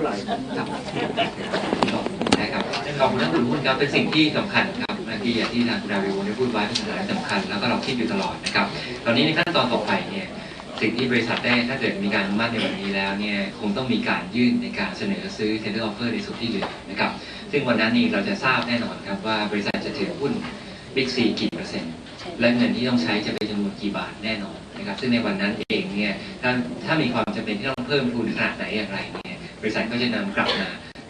าไหร่ครับใช่ครับขอบคุณนักลงทุนครับเป็นสิ่งที่สำคัญครับที่อย่างที่ทางคุณดาวิวได้พูดไว้เป็นสิ่งที่สำคัญ แล้วก็เราคิดอยู่ตลอดนะครับ ตอนนี้ในขั้นตอนต่อไปเนี่ยสิ่งที่บริษัทได้ถ้าเกิดมีการมัติในวันนี้แล้วเนี่ยคงต้องมีการยื่นในการเสนอซื้อ tender offer ในส่วนที่เหลือนะครับซึ่งวันนั้นนี่เราจะทราบแน่นอนครับว่าบริษัทจะถือหุ้น Big C กี่เปอร์เซ็นต์และเงินที่ต้องใช้จะเป็นจำนวนกี่บาทแน่นอนนะครับซึ่งในวันนั้นเองเนี่ยถ้าถ้ามีความจำเป็นที่ต้องเพิ่มทุนขนาดไหนอย่างไรเนี่ย บริษัทก็จะนำกลับมา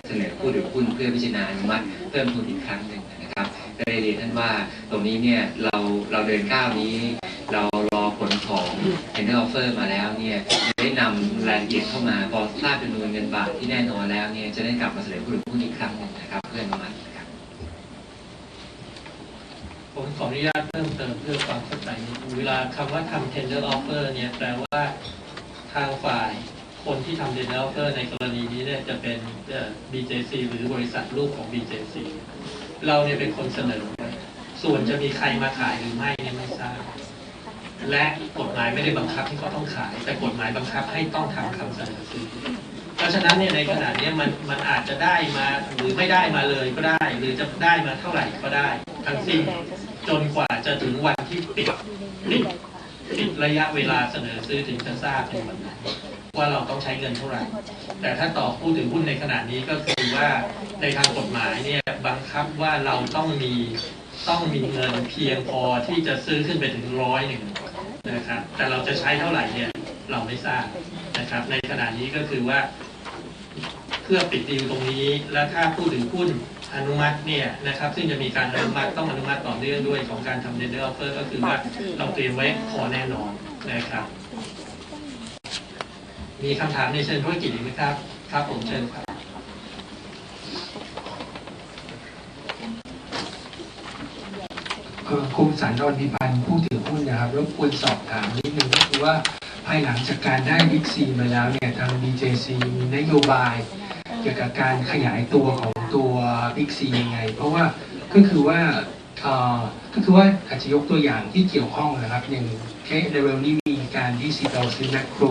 เสนอผู้ถือหุ้นเพื่อพิจารณาอนุมัติเพิ่มทุนอีกครั้งหนึ่งนะครับก็ได้เรียนท่านว่าตรงนี้เนี่ยเราเราเดินก้าวนี้ เรารอผลของ tender offer มาแล้วเนี่ยได้นำรายละเอียดเข้ามาพอทราบจำนวนเงินบาทที่แน่นอนแล้วเนี่ยจะได้กลับมาเสนอผู้ถือหุ้นอีกครั้งหนึ่งนะครับเพื่ออนุมัติครับผมขออนุญาตเพิ่มเติมเพื่อความเข้าใจเวลาคำว่าทำ tender offer เนี่ยแปลว่าทางฝ่าย คนที่ทำ tender offer ในกรณีนี้เนี่ยจะเป็น BJC หรือบริษัทลูกของ BJC เราเนี่ยเป็นคนเสนอส่วนจะมีใครมาขายหรือไม่เนี่ยไม่ทราบ และกฎหมายไม่ได้บังคับให้เขาต้องขาย แต่กฎหมายบังคับให้ต้องทำคำเสนอซื้อเพราะฉะนั้นเนี่ยในขณะนี้มันมันอาจจะได้มาหรือไม่ได้มาเลยก็ได้ หรือจะได้มาเท่าไหร่ก็ได้ ทั้งสิ้นจนกว่าจะถึงวันที่ปิดปิดปิดระยะเวลาเสนอซื้อถึงจะทราบในวันนั้น ว่าเราต้องใช้เงินเท่าไหร่ แต่ถ้าต่อผู้ถือหุ้นในขณะนี้ก็คือว่าในทางกฎหมายเนี่ยบังคับว่าเราต้องมีต้องมีเงินเพียงพอที่จะซื้อขึ้นไปถึงร้อยหนึ่งนะครับแต่เราจะใช้เท่าไหร่เนี่ยเราไม่ทราบนะครับ ในขณะนี้ก็คือว่า เพื่อปิดดีลตรงนี้ และถ้าผู้ถือหุ้นอนุมัติเนี่ยนะครับ ซึ่งจะมีการอนุมัติต้องอนุมัติต่อเนื่องด้วยของการทำ tender offer ก็คือว่าเราเตรียมไว้พอแน่นอนนะครับ มีคำถามในเชิงธุรกิจอีกไหมครับ ครับผมเชิญครับเอ่อคุณสันทรพิพันธ์ผู้ถือหุ้นนะครับรบกวนสอบถามนิดนึงก็คือว่าภายหลังจากการได้บิ๊กซีมาแล้วเนี่ยทาง BJC มีนโยบายเกี่ยวกับการขยายตัวของตัวบิ๊กซียังไง เพราะว่าก็คือว่าก็คือว่าอาจจะยกตัวอย่างที่เกี่ยวข้องนะครับ อย่างแค่เร็วๆนี้มีการที่ซีเราซื้อแมคโคร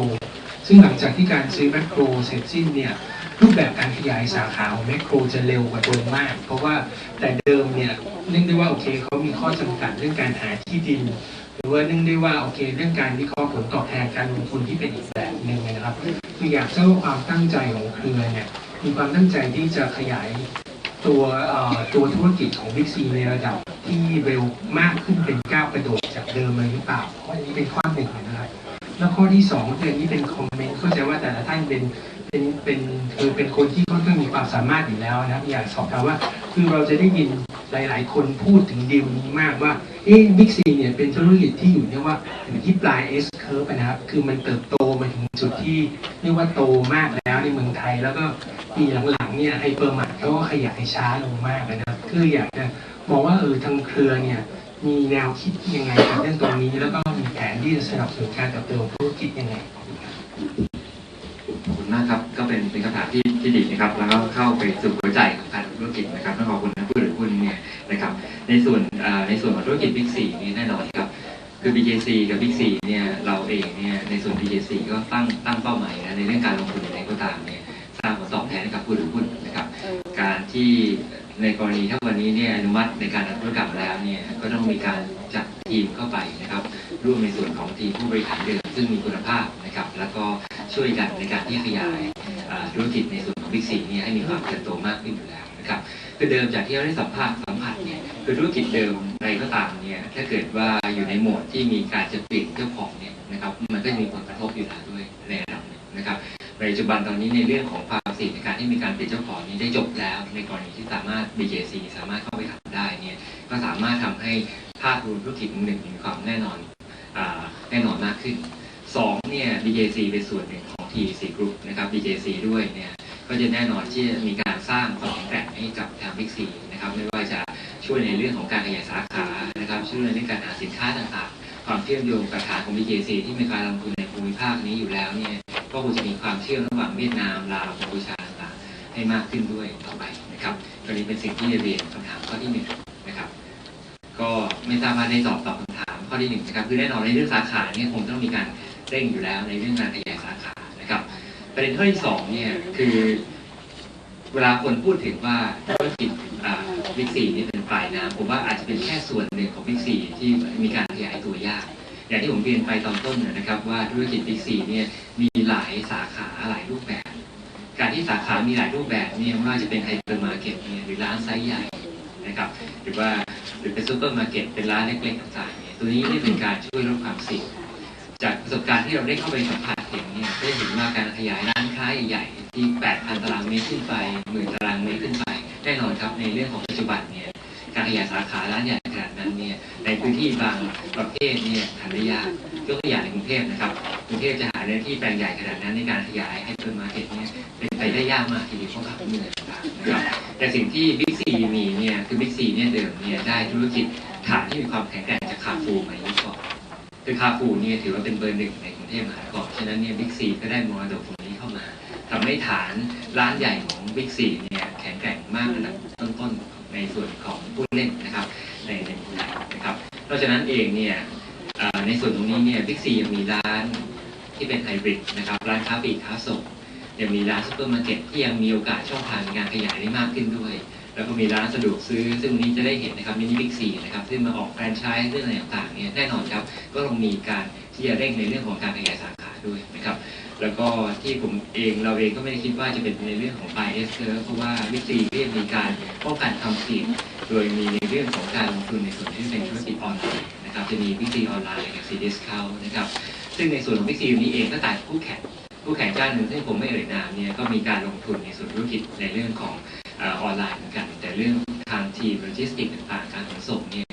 ซึ่งหลังจากที่การซื้อแมคโครเสร็จสิ้นเนี่ยรูปแบบการขยายสาขาของแมคโครจะเร็วกว่าเดิมมาก เพราะว่าแต่เดิมเนี่ยเนื่องด้วยว่าโอเคเขามีข้อจำกัดเรื่องการหาที่ดิน หรือว่าเนื่องด้วยว่าโอเค เรื่องการวิเคราะห์ผลตอบแทนการลงทุนที่เป็นอีกแบบหนึ่งนะครับคืออยากทราบว่าความตั้งใจของเครือเนี่ยมีความตั้งใจที่จะขยายตัวตัวธุรกิจของบิ๊กซีในระดับที่เร็วมากขึ้นเป็นก้าวกระโดดจากเดิมเลยหรือเปล่าเพราะอันนี้เป็นข้อหนึ่งนะครับ แล้วข้อที่สองคืออันนี้เป็นคอมเมนต์เข้าใจว่าแต่ละท่านเป็นเป็นเป็นคือเป็นคนที่ค่อนข้างมีความสามารถอยู่แล้วนะครับอยากสอบถามว่าคือเราจะได้ยินหลาย ๆ คนพูดถึงดีลนี้มากว่าเอ๊ะบิ๊กซีเนี่ยเป็นธุรกิจที่อยู่เนี่ยว่าอยู่ที่ปลาย S curve นะครับ คือมันเติบโตมาถึงจุดที่เรียกว่าโตมากแล้วในเมืองไทย แล้วก็ปีหลัง ๆ เนี่ยไฮเปอร์มาร์ทเขาก็ขยายช้าลงมากเลยนะครับคืออยากจะมองว่าเออทางเครือเนี่ยมีแนวคิดยังไงกับเรื่องตรงนี้แล้วก็ ที่จะสนับสนุนการเติบโตธุรกิจยังไงขอบคุณมากครับ ก็เป็นเป็นคำถามที่ที่ดีนะครับ แล้วก็เข้าไปสู่หัวใจของการธุรกิจนะครับต้องขอบคุณนะผู้ถือหุ้นเนี่ยนะครับ ในส่วนในส่วนของธุรกิจ Big 4นี่แน่นอนครับคือ BJC กับ Big 4เนี่ยเราเองเนี่ยในส่วน BJC ก็ตั้งตั้งเป้าหมายนะในเรื่องการลงทุนในก็ตามเนี่ยสร้างผลตอบแทนให้กับผู้ถือหุ้นนะครับ การที่ในกรณีถ้าวันนี้เนี่ยอนุมัติในการทำธุรกรรมแล้วเนี่ยก็ต้องมีการจัด ทีมเข้าไปนะครับ ร่วมในส่วนของทีมผู้บริหารเดิมซึ่งมีคุณภาพนะครับ แล้วก็ช่วยกันในการที่ขยายธุรกิจในส่วนของบิ๊กซีเนี่ยให้มีความเติบโตมากขึ้นอยู่แล้วนะครับคือเดิมจากที่เราได้สัมภาษณ์สัมผัสเนี่ยคือธุรกิจเดิมใดก็ตามเนี่ยถ้าเกิดว่าอยู่ในโหมดที่มีการจะเปลี่ยนเจ้าของเนี่ยนะครับ มันก็จะมีผลกระทบอยู่แล้วด้วยในระดับนึงนะครับในปัจจุบันตอนนี้ในเรื่องของความเสี่ยงในการที่มีการเปลี่ยนเจ้าของนี้ได้จบแล้ว ในกรณีที่สามารถ BJC สามารถเข้าไปทำได้เนี่ยก็สามารถทำให้ ภาพรวมธุรกิจหนึ่งมีความแน่นอนอแน่นอนมากขึ้นสองเนี่ย BJC เป็นส่วนหนึ่งของ TC Group นะครับ BJC ด้วยเนี่ยก็จะแน่นอนที่จะมีการสร้างความแข็งแกร่งให้กับทาง Big C นะครับไม่ว่าจะช่วยในเรื่องของการขยายสาขานะครับช่วยในเรื่องการหาสินค้าต่างๆ ความเชื่อมโยงกับฐานของ BJC ที่มีการลงทุนในภูมิภาคนี้อยู่แล้วเนี่ยก็คงจะมีความเชื่อมระหว่างเวียดนามลาวกัมพูชาต่างๆให้มากขึ้นด้วยต่อไปนะครับตัวนี้เป็นสิ่งที่เรียนคำถามข้อที่หนึ่ง ไม่ทราบว่าได้ตอบตอบคำถามข้อที่หนึ่งนะครับคือแน่นอนในเรื่องสาขาเนี่ยคงต้องมีการเร่งอยู่แล้วในเรื่องการขยายสาขานะครับประเด็นข้อที่สองเนี่ยคือเวลาคนพูดถึงว่าธุรกิจบิ๊กซีนี่เป็นปลายน้ำผมว่าอาจจะเป็นแค่ส่วนหนึ่งของบิ๊กซีที่มีการขยายตัวยากอย่างที่ผมเรียนไปตอนต้นนะนะครับว่าธุรกิจบิ๊กซีเนี่ยมีหลายสาขาหลายรูปแบบ การที่สาขามีหลายรูปแบบเนี่ยไม่ว่าจะเป็นไฮเปอร์มาร์เก็ตเนี่ยหรือร้านไซส์ใหญ่ นะครับหรือว่าหรือเป็นซูเปอร์มาร์เก็ตเป็นร้านเล็กๆต่างๆเนี่ยตัวนี้นี่เป็นการช่วยลดความเสี่ยงจากประสบการณ์ที่เราได้เข้าไปสัมผัสเห็นเนี่ยได้เห็นว่าการขยายร้านค้าใหญ่ๆที่ 8,000 ตารางเมตรขึ้นไปหมื่นตารางเมตรขึ้นไปแน่นอนครับในเรื่องของปัจจุบันเนี่ยการขยายสาขาร้านใหญ่ขนาดนั้นเนี่ยในพื้นที่บางประเภทเนี่ยทำได้ยากยกตัวอย่างในกรุงเทพนะครับกรุงเทพจะหาเนื้อที่แปลงใหญ่ขนาดนั้นในการขยายให้เปิดมาร์เก็ตเนี่ยเป็นไปได้ยากมากทีเดียวเพราะขาเหนื่อยต่างๆนะครับ แต่สิ่งที่บิ๊กซีมีเนี่ยคือบิ๊กซีเนี่ยเดิมเนี่ยได้ธุรกิจฐานที่มีความแข็งแกร่งจากคาฟูมายุคก่อนคือคาฟูเนี่ยถือว่าเป็นเบอร์หนึ่งในกรุงเทพมหานครฉะนั้นเนี่ยบิ๊กซีก็ได้มรดกตรงนี้เข้ามาทำให้ฐานร้านใหญ่ของบิ๊กซีเนี่ยแข็งแกร่งมากอันดับต้นๆในส่วนของผู้เล่นนะครับในในเมืองไทยนะครับเพราะฉะนั้นเองเนี่ยในส่วนตรงนี้เนี่ยบิ๊กซียังมีร้านที่เป็นไฮบริดนะครับร้านค้าปลีกค้าส่ง ยังมีร้านซูเปอร์มาร์เก็ตที่ยังมีโอกาสช่องทางในการขยายได้มากขึ้นด้วย แล้วก็มีร้านสะดวกซื้อ ซึ่งวันนี้จะได้เห็นนะครับมินิบิ๊กซีนะครับที่งมาออกแฟรนไชส์เรื่องอะไรต่างๆเนี่ยแน่นอนครับก็ต้องมีการที่จะเร่งในเรื่องของการขยายสาขาด้วยนะครับแล้วก็ที่ผมเองเราเองก็ไม่ได้คิดว่าจะเป็นในเรื่องของ buy S เพราะว่าวิธีเรียกมีการป้องกันความเสี่ยงโดยมีในเรื่องของการลงทุนในส่วนที่เป็นธุรกิจออนไลน์นะครับจะมีวิธีออนไลน์กับ C discount นะครับซึ่งในส่วนของวิธีนี้เองก็ต่างคู่แข่ง ผู้แข่งเจ้าหนึ่งที่ผมไม่เอ่ยนามเนี่ยก็มีการลงทุนในส่วนธุรกิจในเรื่องของออออนไลน์เหมือนกัน แต่เรื่องทางทีมโลจิสติกต่างๆการขนส่งเนี่ย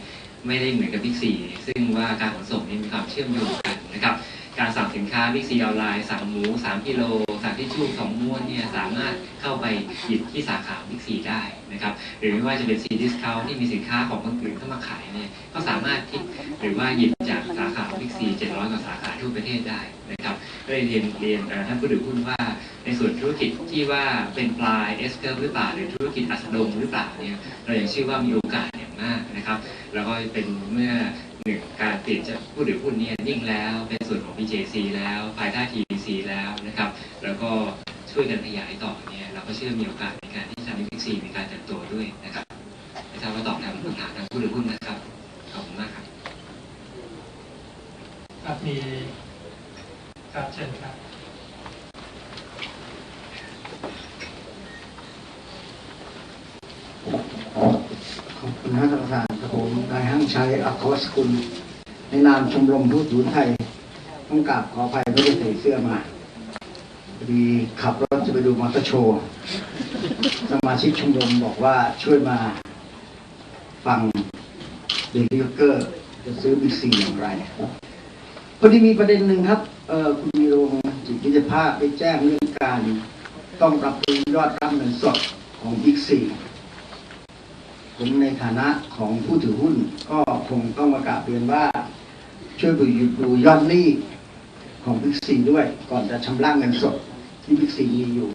ไม่ได้เหมือนกับบิ๊กซีซึ่งว่าการขนส่งนี่มีความเชื่อมโยงกันนะครับ การสั่งสินค้าบิ๊กซีออนไลน์สั่งหมู 3กิโลสั่งที่ชู่สองม้วนเนี่ยสามารถเข้าไปหยิบที่สาขาบิ๊กซีได้นะครับหรือไม่ว่าจะเป็นซีดิสคาวที่มีสินค้าของคนอื่นเข้ามาขายเนี่ยก็สามารถที่หรือว่าหยิบจากสาขาบิ๊กซี700กว่าสาขาทั่วประเทศได้นะครับก็เลยเรียนเรียนเอ่ท่านผู้ดูหุ้นว่า ในส่วนธุรกิจที่ว่าเป็นปลายเอสเคิร์หรือเปล่าหรือธุรกิจอัสดงหรือเปล่าเนี่ยเรายังเชื่อว่ามีโอกาสอย่างมากนะครับแล้วก็เป็นเมื่อหนึ่งการเปลี่ยนจากผู้ถือหุ้นเนี่ยนิ่งแล้วเป็นส่วนของ BJC แล้วภายใต้ TBC แล้วนะครับ แล้วก็ช่วยกันขยายต่อเนี่ยเราก็เชื่อมีโอกาสในการที่จะทำให้ BJC มีการเติบโตด้วยนะครับไม่ทราบว่าตอบคำถามทางผู้ถือหุ้นนะครับขอบคุณมากครับครับมีครับเชิญครับะท่านประธานครับผมนายห้างชัยอัครสกุล ในนามชมรมทูตศูนย์ไทย ต้องกราบขออภัยไม่ได้ใส่เสื้อมาพอดีขับรถจะไปดูมอเตอร์โชว์สมาชิกชมรมบอกว่าช่วยมาฟังเดลิเกอร์จะซื้อบิ๊กซีอย่างไรพอดีมีประเด็นหนึ่งครับคุณมีรงจิตวิทยาภาพไปแจ้งเรื่องการ ต้องรับรู้ยอดรับเงินสดของบิ๊กซี ผมในฐานะของผู้ถือหุ้น ก็คงต้องมากราบเรียนว่า ช่วยดูดูยอดหนี้ของบิ๊กซีด้วย ก่อนจะชำระเงินสดที่บิ๊กซีมีอยู่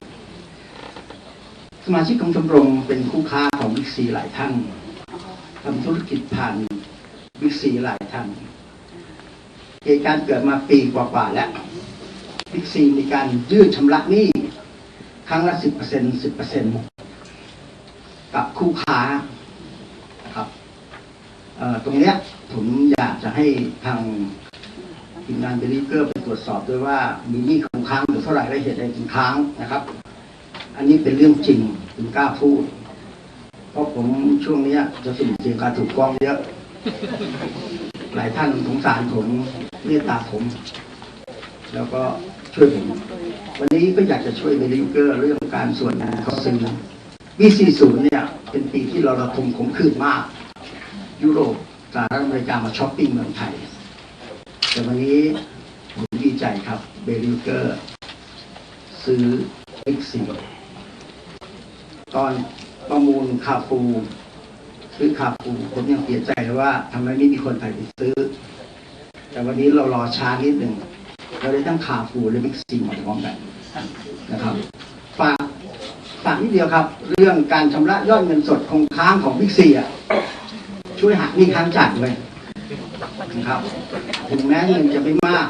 สมาชิกของชมรมเป็นคู่ค้าของบิ๊กซีหลายท่านทำธุรกิจผ่านบิ๊กซีหลายท่านเหตุการณ์เกิดมาปีกว่าๆแล้วบิ๊กซีมีการยืดชำระหนี้ครั้งละสิบเปอร์เซ็นสิบเปอร์เซ็นกับคู่ค้า ตรงเนี้ยผมอยากจะให้ทางทีมงานเบลิเกอร์ไปตรวจสอบด้วยว่ามีหนี้คงค้างอยู่เท่าไหร่และเหตุใดถึงค้างนะครับ อันนี้เป็นเรื่องจริงผมกล้าพูด เพราะผมช่วงเนี้ยจะสุ่มเสี่ยงการถูกฟ้องเยอะ หลายท่านสงสารผมเมตตาผม แล้วก็ช่วยผม วันนี้ก็อยากจะช่วยเบลิเกอร์เรื่องการส่วนงานเขาซื้อปี40เนี่ยเป็นปีที่เราระทมขมขื่นมาก ยุโรปสหรัฐอเมริกามาช้อปปิ้งเมืองไทย แต่วันนี้ผมดีใจครับเบลิเกอร์ ซื้อเอ็กซีตอนประมูลคาฟูซื้อคาฟูผมยังเสียใจเลยว่าทำไมไม่มีคนไทยไปซื้อ แต่วันนี้เรารอช้านิดหนึ่งเราได้ทั้งคาฟูและบิ๊กซีมาพร้อมกันนะครับฝากฝากนิดเดียวครับ เรื่องการชำระยอดเงินสดคงค้างของบิ๊กซีอะ ช่วยหักหนี้ค้างจ่ายด้วยนะครับ ถึงแม้เงินจะไม่มาก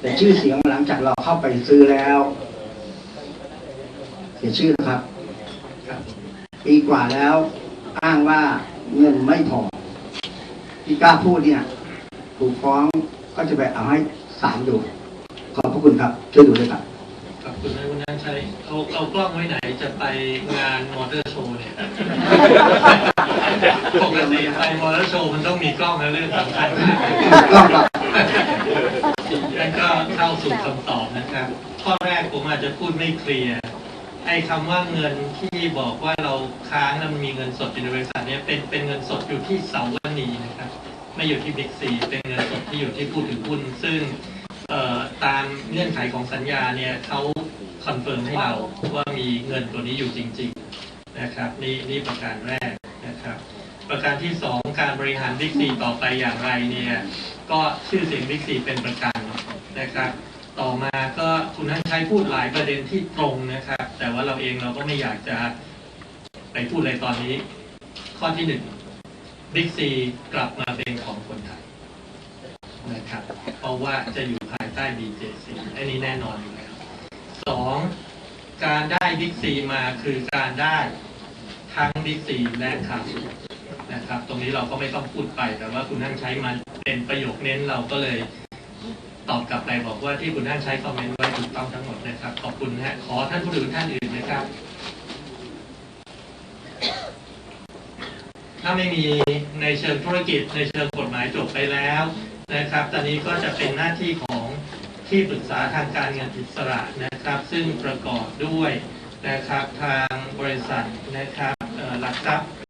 แต่ชื่อเสียงหลังจากเราเข้าไปซื้อแล้ว เสียชื่อนะครับปีกว่าแล้ว อ้างว่าเงินไม่พอที่กล้าพูดเนี่ย ถูกฟ้องก็จะไปเอาให้ศาลดู ขอบพระคุณครับ ช่วยดูด้วยครับขอบคุณนะคุณนันชัยเอาเอากล้องไว้ไหนจะไปงานมอเตอร์โชว์เนี่ย ปกติไปมอเตอร์โชว์มันต้องมีกล้องนะเรื่องสำคัญกล้องครับแล้วก็เข้าสู่คำตอบนะครับ ข้อแรกผมอาจจะพูดไม่เคลียร์ไอ้คำว่าเงินที่บอกว่าเราค้างแล้วมันมีเงินสดอยู่ในบริษัทเนี้เป็นเป็นเงินสดอยู่ที่เสาวนีนะครับ ไม่อยู่ที่บิ๊กซีเป็นเงินสดที่อยู่ที่ผู้ถือหุ้นซึ่งตามเงื่อนไขของสัญญาเนี่ยเขาคอนเฟิร์มให้เราว่ามีเงินตัวนี้อยู่จริง ๆ นะครับ นี่นี่ประการแรก ประการที่สองการบริหารบิ๊กซีต่อไปอย่างไรเนี่ยก็ชื่อเสียงบิ๊กซีเป็นประกันนะครับ ต่อมาก็คุณท่านชัยพูดหลายประเด็นที่ตรงนะครับ แต่ว่าเราเองเราก็ไม่อยากจะไปพูดอะไรตอนนี้ ข้อที่หนึ่งบิ๊กซีกลับมาเป็นของคนไทยนะครับ เพราะว่าจะอยู่ภายใต้ BJC อันนี้แน่นอนอยู่แล้วสองการได้บิ๊กซีมาคือการได้ทั้งบิ๊กซีและคาสุ นะครับ ตรงนี้เราก็ไม่ต้องพูดไป แต่ว่าคุณท่านใช้มันเป็นประโยคเน้นเราก็เลยตอบกลับไปบอกว่าที่คุณท่านใช้คอมเมนต์ไว้ถูกต้องทั้งหมดนะครับ ขอบคุณฮะขอท่านผู้ถือท่านอื่นนะครับ ถ้าไม่มีในเชิงธุรกิจในเชิงกฎหมายจบไปแล้วนะครับ ตอนนี้ก็จะเป็นหน้าที่ของที่ปรึกษาทางการเงินอิสระนะครับ ซึ่งประกอบด้วยนะครับทางบริษัทนะครับหลักทรัพย์